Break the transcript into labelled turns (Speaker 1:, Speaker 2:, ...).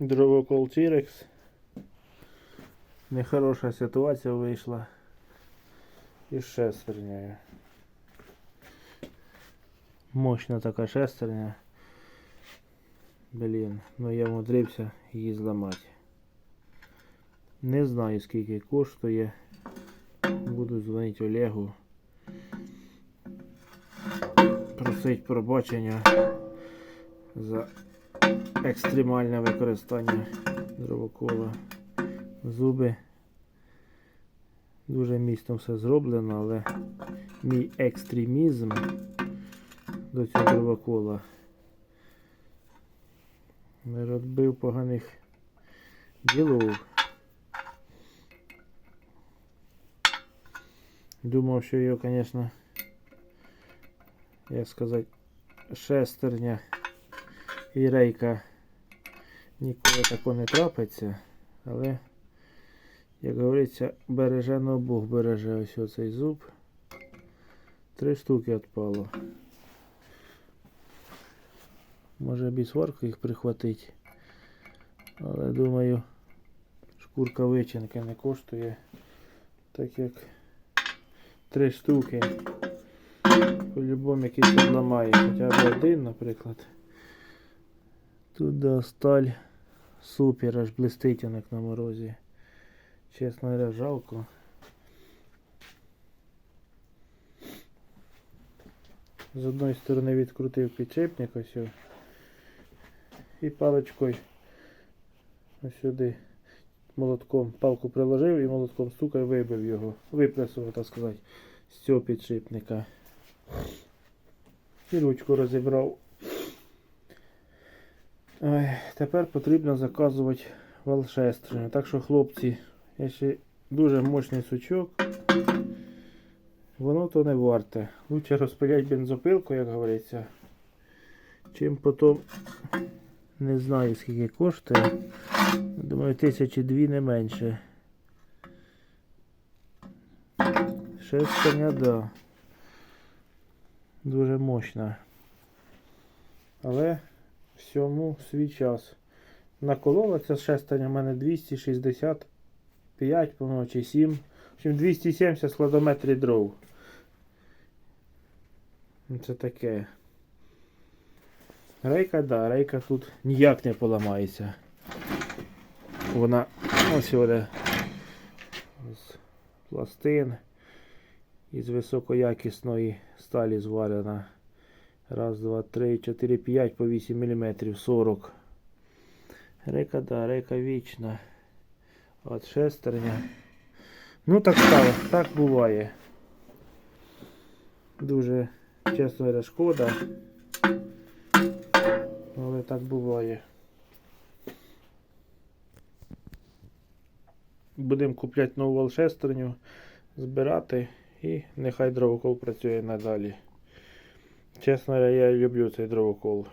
Speaker 1: Дровокол T-Rex. Нехороша ситуація вийшла. І з шестернею. Мощна така шестерня. Блін, ну я мудрився її зламати. Не знаю скільки коштує. Буду дзвонити Олегу. Просить пробачення за екстремальне використання дровокола. Зуби. Дуже міцно все зроблено, але мій екстремізм до цього дровокола не робив поганих ділов. Думав, що його, звісно, як сказати, шестерня і рейка ніколи такого не трапиться, але, як говориться, береже но Бог береже ось оцей зуб. Три штуки відпало. Може бісварку їх прихватить. Але думаю, шкурка вичинки не коштує. Так як три штуки. По-любому якийсь відламає. Хоча б один, наприклад. Тут да, сталь супер, аж блистить як на морозі. Чесно говоря, жалко. З одної сторони відкрутив підшипник ось. І паличкою ось сюди молотком палку приложив і молотком стукав вибив його. Випресував, так сказати, з цього підшипника. І ручку розібрав. Ой, тепер потрібно заказувати валшестрину. Так що, хлопці, якщо дуже мощний сучок, воно то не варте. Лучше розпилять бензопилку, як говориться, чим потім не знаю скільки коштує. Думаю, тисячі дві не менше. Шестерня, да. Дуже мощна. Але всьому свій час. Наколола ця шестерня в мене 265, по-моєму, чи 7. В общем, 270 складометрів дров. Ну, Це таке. Рейка, да, рейка тут ніяк не поламається. Вона ось вона з пластин із високоякісної сталі зварена. Раз, два, три, чотири, п'ять по 8 мм 40. Рейка, да, рейка вічна. От шестерня. Ну так стало, так буває. Дуже чесно говоря, шкода. Але так буває. Будемо купляти нову волшестерню, збирати і нехай дровокол працює надалі. Чесно, я люблю цей дровокол.